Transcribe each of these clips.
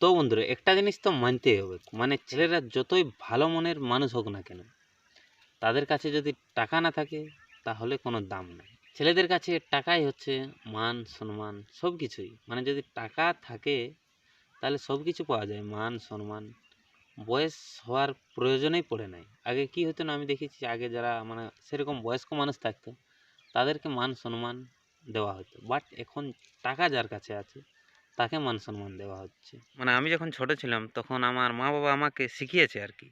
তো বন্ধুরা, একটা জিনিস তো মানতেই হবে। মানে ছেলেরা যতই ভালো মনের মানুষ হোক না কেন, তাদের কাছে যদি টাকা না থাকে, তাহলে কোনো দাম নেই। ছেলেদের কাছে টাকাই হচ্ছে মান, সম্মান সব কিছুই মানে যদি টাকা থাকে, তাহলে সব কিছু পাওয়া যায়, মান, সম্মান। বয়স হওয়ার প্রয়োজনেই পড়ে নাই। আগে কি হতো না আমি দেখেছি, আগে যারা মানে সেরকম বয়স্ক মানুষ থাকতো, তাদেরকে মান, সম্মান দেওয়া হতো। বাট এখন টাকা যার কাছে আছে তাকে মান সম্মান দেওয়া হচ্ছে। মানে আমি যখন ছোট ছিলাম, তখন আমার মা বাবা আমাকে শিখিয়েছে আর কি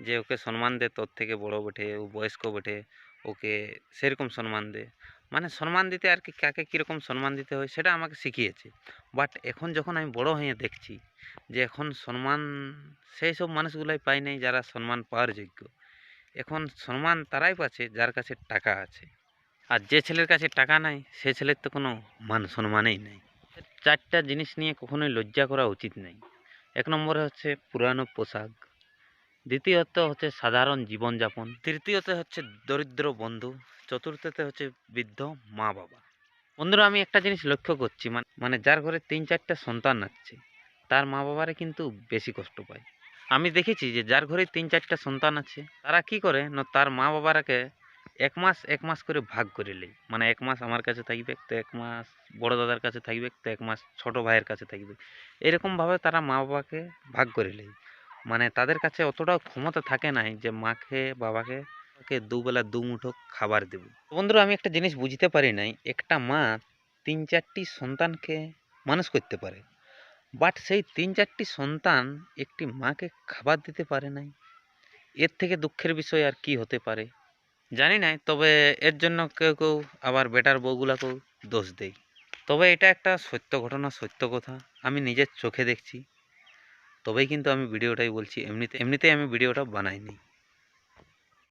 যে ওকে সম্মান দে, তোর থেকে বড় বটে, ও বয়স্ক বটে, ওকে সেরকম সম্মান দে। মানে সম্মান দিতে আর কি কাকে কীরকম সম্মান দিতে হয় সেটা আমাকে শিখিয়েছে। বাট এখন যখন আমি বড় হয়ে দেখছি যে এখন সম্মান, সেই সব মানুষগুলাই পাই নাই যারা সম্মান পাওয়ার যোগ্য। এখন সম্মান তারাই পাচ্ছে যার কাছে টাকা আছে। আর যে ছেলের কাছে টাকা নাই, সে ছেলের তো কোনো মান সম্মানই নেই। চারটা জিনিস নিয়ে কখনোই লজ্জা করা উচিত নেই। এক নম্বরে হচ্ছে পুরানো পোশাক। দ্বিতীয়ত হচ্ছে সাধারণ জীবনযাপন। তৃতীয়তে হচ্ছে দরিদ্র বন্ধু। চতুর্থতে হচ্ছে বৃদ্ধ মা বাবা বন্ধুরা, আমি একটা জিনিস লক্ষ্য করছি মানে মানে যার ঘরে তিন চারটা সন্তান আছে, তার মা বাবারা কিন্তু বেশি কষ্ট পায়। আমি দেখেছি যে যার ঘরে তিন চারটা সন্তান আছে, তারা কি করে, না তার মা বাবারাকে এক মাস এক মাস করে ভাগ করে লেই মানে এক মাস আমার কাছে থাকবে, তো এক মাস বড় দাদার কাছে থাকবে, তো এক মাস ছোট ভাইয়ের কাছে থাকবে। এরকমভাবে তারা মা বাবাকে ভাগ করে লেই মানে তাদের কাছে অতটাও ক্ষমতা থাকে নাই যে মাকে, বাবাকে কে দুবেলা দু মুঠো খাবার দেব। বন্ধুরা, আমি একটা জিনিস বুঝতে পারি নাই, একটা মা তিন চারটি সন্তানকে মানুষ করতে পারে। বাট সেই তিন চারটি সন্তান একটি মাকে খাবার দিতে পারে নাই। এর থেকে দুঃখের বিষয় আর কি হতে পারে? জানি নাই, তবে এর জন্য কেউ কেউ আবার বেটার বউগুলাকেও দোষ দেয় তবে এটা একটা সত্য ঘটনা, সত্য কথা। আমি নিজের চোখে দেখছি। তবেই কিন্তু আমি ভিডিওটাই বলছি, এমনিতে, এমনিতেই আমি ভিডিওটা বানাইনি।